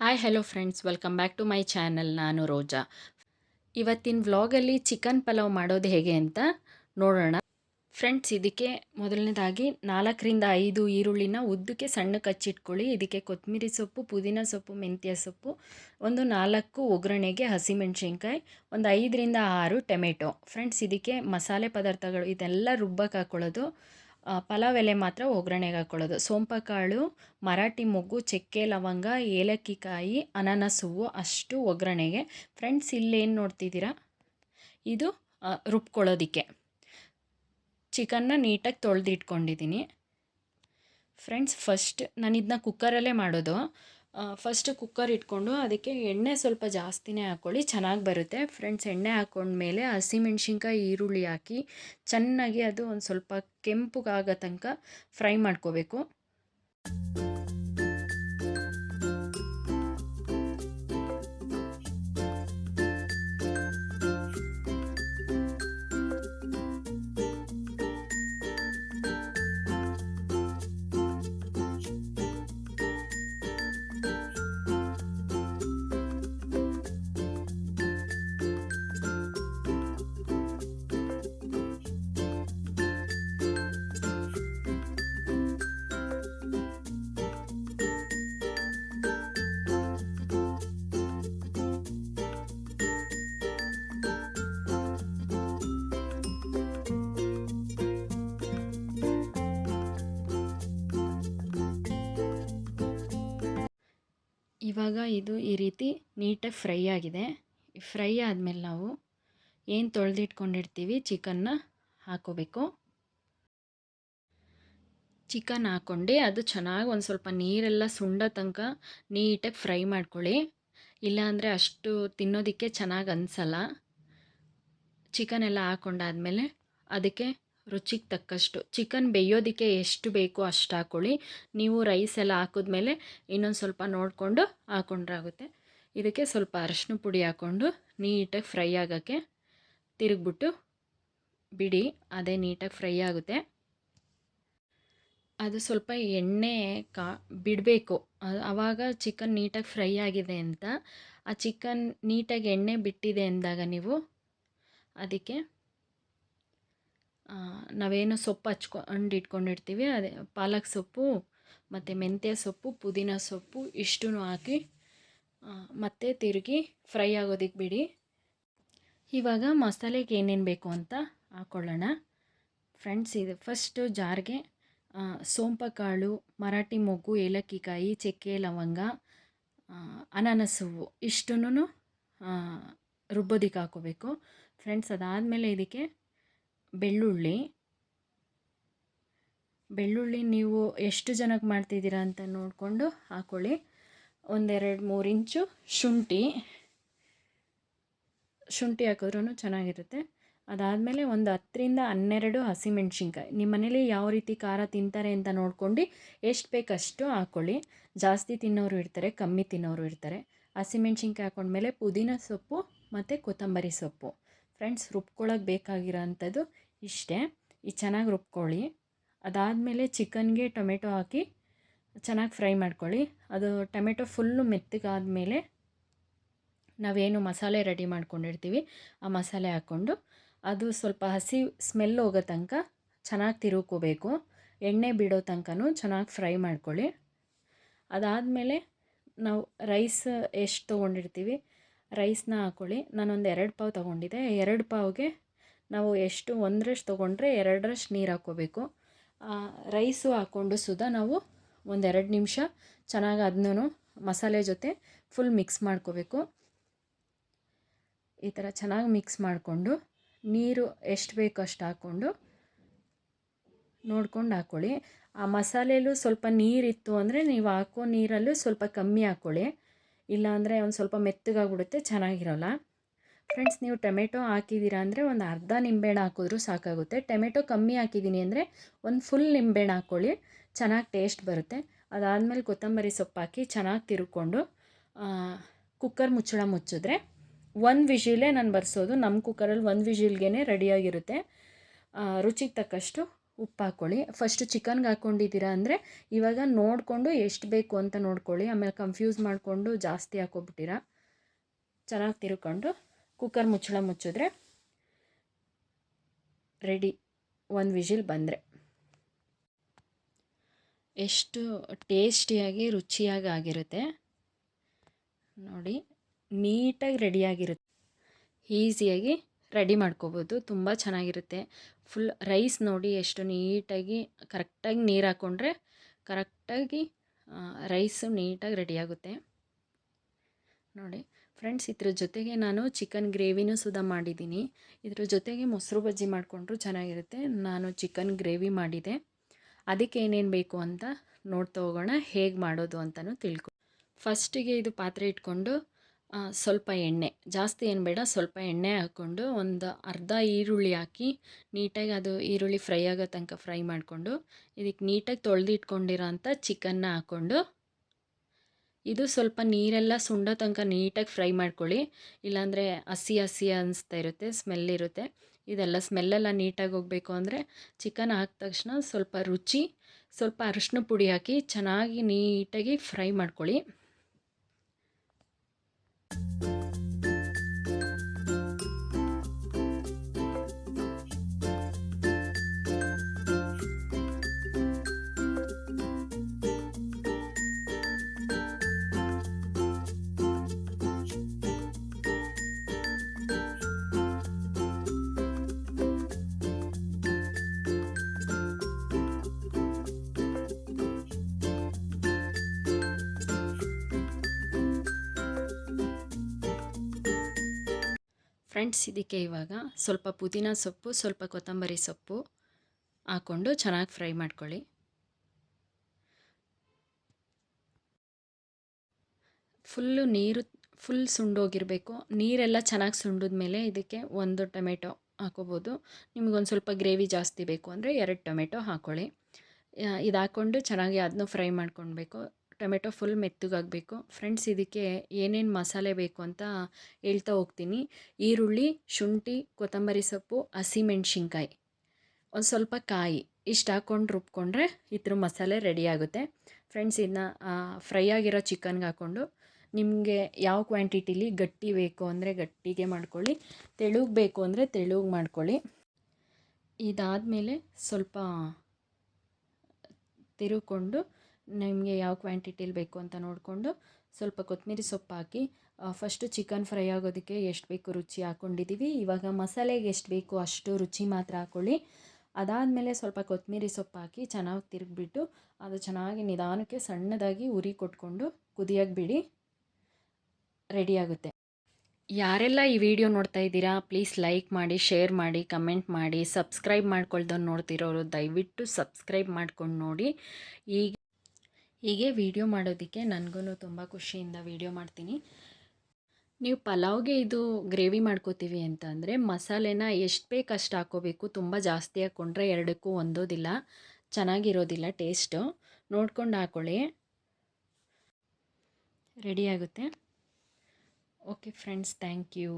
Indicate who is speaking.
Speaker 1: Hi hello friends welcome back to my channel ನಾನು ರೋಜಾ. ಇವತ್ತಿನ ವ್ಲಾಗಲ್ಲಿ ಚಿಕನ್ ಪಲಾವ್ ಮಾಡೋದು ಹೇಗೆ ಅಂತ ನೋಡೋಣ. ಫ್ರೆಂಡ್ಸ್ ಇದಕ್ಕೆ ಮೊದಲನೇದಾಗಿ ನಾಲ್ಕರಿಂದ ಐದು ಈರುಳ್ಳಿನ ಉದ್ದಕ್ಕೆ ಸಣ್ಣ ಕಚ್ಚಿಟ್ಕೊಳ್ಳಿ. ಇದಕ್ಕೆ ಕೊತ್ತಂಬರಿ ಸೊಪ್ಪು, ಪುದೀನ ಸೊಪ್ಪು, ಮೆಂತ್ಯ ಸೊಪ್ಪು, ಒಂದು ನಾಲ್ಕು ಒಗ್ಗರಣೆಗೆ ಹಸಿಮೆಣ್ಸಿನ್ಕಾಯಿ, ಒಂದು ಐದರಿಂದ ಆರು ಟೊಮೆಟೊ. ಫ್ರೆಂಡ್ಸ್ ಇದಕ್ಕೆ ಮಸಾಲೆ ಪದಾರ್ಥಗಳು, ಇದೆಲ್ಲ ರುಬ್ಬಕ್ಕೆ ಹಾಕ್ಕೊಳ್ಳೋದು ಪಲಾವ್ ಎಲೆ ಮಾತ್ರ ಒಗ್ಗರಣೆಗೆ ಹಾಕ್ಕೊಳ್ಳೋದು ಸೋಂಪ ಕಾಳು ಮರಾಠಿ ಮೊಗ್ಗು, ಚಕ್ಕೆ, ಲವಂಗ ಏಲಕ್ಕಿ ಕಾಯಿ ಅನಾನಸ್ ಹೂವು ಅಷ್ಟು ಒಗ್ಗರಣೆಗೆ. ಫ್ರೆಂಡ್ಸ್ ಇಲ್ಲೇನು ನೋಡ್ತಿದ್ದೀರಾ? ಇದು ರುಬ್ಕೊಳ್ಳೋದಕ್ಕೆ. ಚಿಕನ್ನ ನೀಟಾಗಿ ತೊಳೆದಿಟ್ಕೊಂಡಿದ್ದೀನಿ. ಫ್ರೆಂಡ್ಸ್ ಫಸ್ಟ್ ನಾನು ಇದನ್ನ ಕುಕ್ಕರಲ್ಲೇ ಮಾಡೋದು. ಫಸ್ಟ್ ಕುಕ್ಕರ್ ಇಟ್ಕೊಂಡು ಅದಕ್ಕೆ ಎಣ್ಣೆ ಸ್ವಲ್ಪ ಜಾಸ್ತಿನೇ ಹಾಕ್ಕೊಳ್ಳಿ ಚೆನ್ನಾಗಿ ಬರುತ್ತೆ. ಫ್ರೆಂಡ್ಸ್ ಎಣ್ಣೆ ಹಾಕ್ಕೊಂಡ್ಮೇಲೆ ಹಸಿಮೆಣ್ಸಿನ್ಕಾಯಿ ಈರುಳ್ಳಿ ಹಾಕಿ, ಚೆನ್ನಾಗಿ ಅದು ಒಂದು ಸ್ವಲ್ಪ ಕೆಂಪಗಾಗೋ ತನಕ ಫ್ರೈ ಮಾಡ್ಕೋಬೇಕು. ಇವಾಗ ಇದು ಈ ರೀತಿ ನೀಟಾಗಿ ಫ್ರೈ ಆಗಿದೆ. ಫ್ರೈ ಆದಮೇಲೆ ನಾವು ಏನು ತೊಳೆದಿಟ್ಕೊಂಡಿರ್ತೀವಿ ಚಿಕನ್ನ ಹಾಕೋಬೇಕು. ಚಿಕನ್ ಹಾಕ್ಕೊಂಡು ಅದು ಚೆನ್ನಾಗಿ ಒಂದು ಸ್ವಲ್ಪ ನೀರೆಲ್ಲ ಸುಂಡ ತನಕ ನೀಟಾಗಿ ಫ್ರೈ ಮಾಡ್ಕೊಳ್ಳಿ. ಇಲ್ಲಾಂದರೆ ಅಷ್ಟು ತಿನ್ನೋದಕ್ಕೆ ಚೆನ್ನಾಗಿ ಅನಿಸಲ್ಲ. ಚಿಕನ್ ಎಲ್ಲ ಹಾಕ್ಕೊಂಡಾದ್ಮೇಲೆ ಅದಕ್ಕೆ ರುಚಿಗೆ ತಕ್ಕಷ್ಟು. ಚಿಕನ್ ಬೇಯೋದಕ್ಕೆ ಎಷ್ಟು ಬೇಕೋ ಅಷ್ಟು ಹಾಕ್ಕೊಳ್ಳಿ ನೀವು ರೈಸ್ ಎಲ್ಲ ಹಾಕಿದ್ಮೇಲೆ ಇನ್ನೊಂದು ಸ್ವಲ್ಪ ನೋಡಿಕೊಂಡು ಹಾಕೊಂಡ್ರಾಗುತ್ತೆ. ಇದಕ್ಕೆ ಸ್ವಲ್ಪ ಅರಶಿನ ಪುಡಿ ಹಾಕ್ಕೊಂಡು ನೀಟಾಗಿ ಫ್ರೈ ಆಗೋಕ್ಕೆ ತಿರುಗ್ಬಿಟ್ಟು ಬಿಡಿ, ಅದೇ ನೀಟಾಗಿ ಫ್ರೈ ಆಗುತ್ತೆ. ಅದು ಸ್ವಲ್ಪ ಎಣ್ಣೆ ಕಾ, ಬಿಡಬೇಕು. ಆವಾಗ ಚಿಕನ್ ನೀಟಾಗಿ ಫ್ರೈ ಆಗಿದೆ ಅಂತ, ಆ ಚಿಕನ್ ನೀಟಾಗಿ ಎಣ್ಣೆ ಬಿಟ್ಟಿದೆ ಅಂದಾಗ ನೀವು ಅದಕ್ಕೆ ನಾವೇನು ಸೊಪ್ಪು ಹಚ್ಕೊಂಡು ಇಟ್ಕೊಂಡಿರ್ತೀವಿ ಅದೇ ಪಾಲಕ್ ಸೊಪ್ಪು, ಮತ್ತು ಮೆಂತ್ಯ ಸೊಪ್ಪು, ಪುದೀನ ಸೊಪ್ಪು ಇಷ್ಟೂ ಹಾಕಿ ಮತ್ತೆ ತಿರುಗಿ ಫ್ರೈ ಆಗೋದಕ್ಕೆ ಬಿಡಿ. ಇವಾಗ ಮಸಾಲೆಗೆ ಏನೇನು ಬೇಕು ಅಂತ ಹಾಕ್ಕೊಳ್ಳೋಣ ಫ್ರೆಂಡ್ಸ್, ಇದು ಫಸ್ಟು ಜಾರ್ಗೆ ಸೋಂಪ ಕಾಳು ಮರಾಠಿ ಮೊಗ್ಗು ಏಲಕ್ಕಿ ಕಾಯಿ ಚಕ್ಕೆ, ಲವಂಗ ಅನಾನಸ್ ಹೂವು ಇಷ್ಟನ್ನು ರುಬ್ಬೋದಕ್ಕೆ ಹಾಕೋಬೇಕು. ಫ್ರೆಂಡ್ಸ್, ಅದಾದಮೇಲೆ ಇದಕ್ಕೆ ಬೆಳ್ಳುಳ್ಳಿ. ಬೆಳ್ಳುಳ್ಳಿ ನೀವು ಎಷ್ಟು ಜನಕ್ಕೆ ಮಾಡ್ತಿದ್ದೀರಾ ಅಂತ ನೋಡಿಕೊಂಡು ಹಾಕ್ಕೊಳ್ಳಿ ಒಂದೆರಡು ಮೂರು ಇಂಚು ಶುಂಠಿ. ಶುಂಠಿ ಹಾಕಿದ್ರೂ ಚೆನ್ನಾಗಿರುತ್ತೆ. ಅದಾದಮೇಲೆ ಒಂದು ಹತ್ತರಿಂದ ಹನ್ನೆರಡು ಹಸಿಮೆಣ್ಸಿನ್ಕಾಯಿ. ನಿಮ್ಮ ಮನೇಲಿ ಯಾವ ರೀತಿ ಖಾರ ತಿಂತಾರೆ ಅಂತ ನೋಡ್ಕೊಂಡು ಎಷ್ಟು ಬೇಕಷ್ಟು ಹಾಕ್ಕೊಳ್ಳಿ ಜಾಸ್ತಿ ತಿನ್ನೋರು ಇರ್ತಾರೆ, ಕಮ್ಮಿ ತಿನ್ನೋರು ಇರ್ತಾರೆ. ಹಸಿಮೆಣ್ಸಿನ್ಕಾಯಿ ಹಾಕೊಂಡ್ಮೇಲೆ ಪುದೀನ ಸೊಪ್ಪು ಮತ್ತು ಕೊತ್ತಂಬರಿ ಸೊಪ್ಪು. ಫ್ರೆಂಡ್ಸ್ ರುಬ್ಕೊಳ್ಳೋಕೆ ಬೇಕಾಗಿರೋಂಥದ್ದು ಇಷ್ಟೇ. ಇದು ಚೆನ್ನಾಗಿ ರುಬ್ಕೊಳ್ಳಿ. ಅದಾದಮೇಲೆ ಚಿಕನ್ಗೆ ಟೊಮೆಟೊ ಹಾಕಿ ಚೆನ್ನಾಗಿ ಫ್ರೈ ಮಾಡ್ಕೊಳ್ಳಿ. ಅದು ಟೊಮೆಟೊ ಫುಲ್ಲು ಮೆತ್ತಗಾದಮೇಲೆ ನಾವೇನು ಮಸಾಲೆ ರೆಡಿ ಮಾಡ್ಕೊಂಡಿರ್ತೀವಿ, ಆ ಮಸಾಲೆ ಹಾಕ್ಕೊಂಡು ಅದು ಸ್ವಲ್ಪ ಹಸಿ ಸ್ಮೆಲ್ ಹೋಗೋ ತನಕ ಚೆನ್ನಾಗಿ ತಿರುಕೋಬೇಕು ಎಣ್ಣೆ ಬಿಡೋ ತನಕನೂ ಚೆನ್ನಾಗಿ ಫ್ರೈ ಮಾಡ್ಕೊಳ್ಳಿ. ಅದಾದಮೇಲೆ ನಾವು ರೈಸ್ ಎಷ್ಟು ತೊಗೊಂಡಿರ್ತೀವಿ ರೈಸ್ನ ಹಾಕ್ಕೊಳ್ಳಿ ನಾನೊಂದು ಎರಡು ಪಾವ್ ತೊಗೊಂಡಿದ್ದೆ. ಎರಡು ಪಾವ್ಗೆ ನಾವು ಎಷ್ಟು ಒಂದರಷ್ಟು ತೊಗೊಂಡ್ರೆ ಎರಡರಷ್ಟು ನೀರು ಹಾಕ್ಕೋಬೇಕು. ರೈಸು ಹಾಕ್ಕೊಂಡು ಸುಧಾ ನಾವು ಒಂದೆರಡು ನಿಮಿಷ ಚೆನ್ನಾಗಿ ಅದನ್ನೂ ಮಸಾಲೆ ಜೊತೆ ಫುಲ್ ಮಿಕ್ಸ್ ಮಾಡ್ಕೋಬೇಕು. ಈ ಥರ ಚೆನ್ನಾಗಿ ಮಿಕ್ಸ್ ಮಾಡಿಕೊಂಡು ನೀರು ಎಷ್ಟು ಬೇಕೋ ಅಷ್ಟು ಹಾಕ್ಕೊಂಡು ನೋಡ್ಕೊಂಡು ಹಾಕ್ಕೊಳ್ಳಿ ಆ ಮಸಾಲೆಯಲ್ಲೂ ಸ್ವಲ್ಪ ನೀರಿತ್ತು ಅಂದರೆ ನೀವು ಹಾಕೋ ನೀರಲ್ಲೂ ಸ್ವಲ್ಪ ಕಮ್ಮಿ ಹಾಕ್ಕೊಳ್ಳಿ ಇಲ್ಲಾಂದರೆ ಒಂದು ಸ್ವಲ್ಪ ಮೆತ್ತಗಾಗ್ಬಿಡುತ್ತೆ, ಚೆನ್ನಾಗಿರೋಲ್ಲ. ಫ್ರೆಂಡ್ಸ್ ನೀವು ಟೊಮೆಟೊ ಹಾಕಿದ್ದೀರಾ ಅಂದರೆ ಒಂದು ಅರ್ಧ ನಿಂಬೆಹಣ್ಣು ಹಾಕಿದ್ರೂ ಸಾಕಾಗುತ್ತೆ. ಟೊಮೆಟೊ ಕಮ್ಮಿ ಹಾಕಿದ್ದೀನಿ ಅಂದರೆ ಒಂದು ಫುಲ್ ನಿಂಬೆಹಣ್ಣು ಹಾಕ್ಕೊಳ್ಳಿ, ಚೆನ್ನಾಗಿ ಟೇಸ್ಟ್ ಬರುತ್ತೆ. ಅದಾದಮೇಲೆ ಕೊತ್ತಂಬರಿ ಸೊಪ್ಪು ಹಾಕಿ ಚೆನ್ನಾಗಿ ತಿರುಕೊಂಡು ಕುಕ್ಕರ್ ಮುಚ್ಚಳ ಮುಚ್ಚಿದ್ರೆ ಒಂದು ವಿಷಿಲೇ ನಾನು ಬರ್ಸೋದು. ನಮ್ಮ ಕುಕ್ಕರಲ್ಲಿ ಒಂದು ವಿಷಿಲ್ಗೆ ರೆಡಿಯಾಗಿರುತ್ತೆ ರುಚಿಗೆ ತಕ್ಕಷ್ಟು ಉಪ್ಪು ಹಾಕ್ಕೊಳ್ಳಿ. ಫಸ್ಟ್ ಚಿಕನ್ಗೆ ಹಾಕ್ಕೊಂಡಿದ್ದೀರಾ ಅಂದರೆ ಇವಾಗ ನೋಡಿಕೊಂಡು ಎಷ್ಟು ಬೇಕು ಅಂತ ನೋಡ್ಕೊಳ್ಳಿ. ಆಮೇಲೆ ಕನ್ಫ್ಯೂಸ್ ಮಾಡಿಕೊಂಡು ಜಾಸ್ತಿ ಹಾಕ್ಕೊಬಿಟ್ಟಿರಾ. ಚೆನ್ನಾಗಿ ತಿರ್ಕೊಂಡು ಕುಕ್ಕರ್ ಮುಚ್ಚಳ ಮುಚ್ಚಿದ್ರೆ ರೆಡಿ ಒಂದು ವಿಜಿಲ್ ಬಂದರೆ. ಎಷ್ಟು ಟೇಸ್ಟಿಯಾಗಿ ರುಚಿಯಾಗಿ ಆಗಿರುತ್ತೆ. ನೋಡಿ ನೀಟಾಗಿ ರೆಡಿಯಾಗಿರುತ್ತೆ ಈಸಿಯಾಗಿ ರೆಡಿ ಮಾಡ್ಕೋಬೋದು. ತುಂಬ ಚೆನ್ನಾಗಿರುತ್ತೆ. ಫುಲ್ ರೈಸ್ ನೋಡಿ ಎಷ್ಟು ನೀಟಾಗಿ, ಕರೆಕ್ಟಾಗಿ ನೀರು ಹಾಕ್ಕೊಂಡ್ರೆ ಕರೆಕ್ಟಾಗಿ ರೈಸು ನೀಟಾಗಿ ರೆಡಿಯಾಗುತ್ತೆ ನೋಡಿ, ಫ್ರೆಂಡ್ಸ್, ಇದ್ರ ಜೊತೆಗೆ ನಾನು ಚಿಕನ್ ಗ್ರೇವಿನೂ ಸುದ ಮಾಡಿದ್ದೀನಿ. ಇದ್ರ ಜೊತೆಗೆ ಮೊಸರು ಬಜ್ಜಿ ಮಾಡಿಕೊಂಡ್ರೂ ಚೆನ್ನಾಗಿರುತ್ತೆ. ನಾನು ಚಿಕನ್ ಗ್ರೇವಿ ಮಾಡಿದೆ. ಅದಕ್ಕೆ ಏನೇನು ಬೇಕು ಅಂತ ನೋಡ್ತಾ ಹೋಗೋಣ, ಹೇಗೆ ಮಾಡೋದು ಅಂತಲೂ ತಿಳ್ಕೊ ಫಸ್ಟಿಗೆ ಇದು ಪಾತ್ರೆ ಇಟ್ಕೊಂಡು ಸ್ವಲ್ಪ ಎಣ್ಣೆ. ಜಾಸ್ತಿ ಏನು ಬೇಡ, ಸ್ವಲ್ಪ ಎಣ್ಣೆ ಹಾಕ್ಕೊಂಡು ಒಂದು ಅರ್ಧ ಈರುಳ್ಳಿ ಹಾಕಿ ನೀಟಾಗಿ ಅದು ಈರುಳ್ಳಿ ಫ್ರೈ ಆಗೋ ತನಕ ಫ್ರೈ ಮಾಡಿಕೊಂಡು, ಇದಕ್ಕೆ ನೀಟಾಗಿ ತೊಳೆದು ಇಟ್ಕೊಂಡಿರೋ ಅಂಥ ಚಿಕನ್ನ ಹಾಕ್ಕೊಂಡು, ಇದು ಸ್ವಲ್ಪ ನೀರೆಲ್ಲ ಸುಂಡೋ ತನಕ ನೀಟಾಗಿ ಫ್ರೈ ಮಾಡ್ಕೊಳ್ಳಿ. ಇಲ್ಲಾಂದರೆ ಹಸಿ ಹಸಿ ಅನಿಸ್ತಾ ಇರುತ್ತೆ, ಸ್ಮೆಲ್ ಇರುತ್ತೆ. ಇದೆಲ್ಲ ಸ್ಮೆಲ್ಲೆಲ್ಲ ನೀಟಾಗಿ ಹೋಗಬೇಕು ಅಂದರೆ ಚಿಕನ್ ಹಾಕಿದ ತಕ್ಷಣ ಸ್ವಲ್ಪ ರುಚಿ, ಸ್ವಲ್ಪ ಅರಿಶಿನ ಪುಡಿ ಹಾಕಿ ಚೆನ್ನಾಗಿ ನೀಟಾಗಿ ಫ್ರೈ ಮಾಡ್ಕೊಳ್ಳಿ. ಫ್ರೆಂಡ್ಸ್, ಇದಕ್ಕೆ ಇವಾಗ ಸ್ವಲ್ಪ ಪುದೀನ ಸೊಪ್ಪು, ಸ್ವಲ್ಪ ಕೊತ್ತಂಬರಿ ಸೊಪ್ಪು ಹಾಕ್ಕೊಂಡು ಚೆನ್ನಾಗಿ ಫ್ರೈ ಮಾಡ್ಕೊಳ್ಳಿ. ಫುಲ್ಲು ನೀರು, ಫುಲ್ ಸುಂಡೋಗಿರಬೇಕು. ನೀರೆಲ್ಲ ಚೆನ್ನಾಗಿ ಸುಂಡಿದ ಮೇಲೆ ಇದಕ್ಕೆ ಒಂದು ಟೊಮೆಟೊ ಹಾಕೋಬೋದು. ನಿಮಗೊಂದು ಸ್ವಲ್ಪ ಗ್ರೇವಿ ಜಾಸ್ತಿ ಬೇಕು ಅಂದರೆ ಎರಡು ಟೊಮೆಟೊ ಹಾಕ್ಕೊಳ್ಳಿ ಇದು ಹಾಕ್ಕೊಂಡು ಚೆನ್ನಾಗಿ ಅದನ್ನು ಫ್ರೈ ಮಾಡ್ಕೊಳ್ಬೇಕು ಟೊಮೆಟೊ ಫುಲ್ ಮೆತ್ತಗಾಗಬೇಕು. ಫ್ರೆಂಡ್ಸ್, ಇದಕ್ಕೆ ಏನೇನು ಮಸಾಲೆ ಬೇಕು ಅಂತ ಹೇಳ್ತಾ ಹೋಗ್ತೀನಿ. ಈರುಳ್ಳಿ, ಶುಂಠಿ, ಕೊತ್ತಂಬರಿ ಸೊಪ್ಪು ಹಸಿಮೆಣ್ಸಿನ್ಕಾಯಿ ಒಂದು ಸ್ವಲ್ಪ ಕಾಯಿ ಇಷ್ಟು ಹಾಕ್ಕೊಂಡು ರುಬ್ಕೊಂಡ್ರೆ ಇದ್ರ ಮಸಾಲೆ ರೆಡಿ ಆಗುತ್ತೆ. ಫ್ರೆಂಡ್ಸ್ ಇದನ್ನ ಫ್ರೈ ಆಗಿರೋ ಚಿಕನ್ಗೆ ಹಾಕ್ಕೊಂಡು ನಿಮಗೆ ಯಾವ ಕ್ವಾಂಟಿಟಿಲಿ ಗಟ್ಟಿ ಬೇಕು ಅಂದರೆ ಗಟ್ಟಿಗೆ ಮಾಡ್ಕೊಳ್ಳಿ, ತೆಳುಗೆ ಬೇಕು ಅಂದರೆ ತೆಳುಗೆ ಮಾಡ್ಕೊಳ್ಳಿ. ಇದಾದಮೇಲೆ ಸ್ವಲ್ಪ ತಿರುಕೊಂಡು ನಿಮಗೆ ಯಾವ ಕ್ವಾಂಟಿಟಿಲಿ ಬೇಕು ಅಂತ ನೋಡಿಕೊಂಡು ಸ್ವಲ್ಪ ಕೊತ್ತಂಬರಿ ಸೊಪ್ಪು ಹಾಕಿ ಫಸ್ಟು ಚಿಕನ್ ಫ್ರೈ ಆಗೋದಕ್ಕೆ ಎಷ್ಟು ಬೇಕು ರುಚಿ ಹಾಕ್ಕೊಂಡಿದ್ದೀವಿ ಇವಾಗ ಮಸಾಲೆಗೆ ಎಷ್ಟು ಬೇಕು ಅಷ್ಟು ರುಚಿ ಮಾತ್ರ ಹಾಕ್ಕೊಳ್ಳಿ ಅದಾದಮೇಲೆ ಸ್ವಲ್ಪ ಕೊತ್ತಂಬರಿ ಸೊಪ್ಪು ಹಾಕಿ ಚೆನ್ನಾಗಿ ತಿರುಗಿಬಿಟ್ಟು ಅದು ಚೆನ್ನಾಗಿ ನಿಧಾನಕ್ಕೆ ಸಣ್ಣದಾಗಿ ಉರಿ ಕೊಟ್ಕೊಂಡು ಕುದಿಯೋಕ್ಕೆ ಬಿಡಿ. ರೆಡಿಯಾಗುತ್ತೆ ಯಾರೆಲ್ಲ ಈ ವಿಡಿಯೋ ನೋಡ್ತಾ ಇದ್ದೀರಾ, ಪ್ಲೀಸ್ ಲೈಕ್ ಮಾಡಿ, ಶೇರ್ ಮಾಡಿ, ಕಮೆಂಟ್ ಮಾಡಿ, ಸಬ್ಸ್ಕ್ರೈಬ್ ಮಾಡ್ಕೊಳ್ದವ್ರು ನೋಡ್ತಿರೋರು ದಯವಿಟ್ಟು ಸಬ್ಸ್ಕ್ರೈಬ್ ಮಾಡ್ಕೊಂಡು ನೋಡಿ. ಈಗ ಹೀಗೆ ವಿಡಿಯೋ ಮಾಡೋದಕ್ಕೆ ನನಗೂ ತುಂಬ ಖುಷಿಯಿಂದ ವಿಡಿಯೋ ಮಾಡ್ತೀನಿ. ನೀವು ಪಲಾವ್ಗೆ ಇದು ಗ್ರೇವಿ ಮಾಡ್ಕೋತೀವಿ ಅಂತ ಅಂದರೆ ಮಸಾಲೆನ ಎಷ್ಟು ಬೇಕು ಅಷ್ಟು ಹಾಕೋಬೇಕು, ತುಂಬ ಜಾಸ್ತಿ ಹಾಕ್ಕೊಂಡ್ರೆ ಎರಡಕ್ಕೂ ಹೊಂದೋದಿಲ್ಲ ಚೆನ್ನಾಗಿರೋದಿಲ್ಲ ಟೇಸ್ಟು ನೋಡ್ಕೊಂಡು ಹಾಕ್ಕೊಳ್ಳಿ ರೆಡಿ ಆಗುತ್ತೆ? Okay friends thank you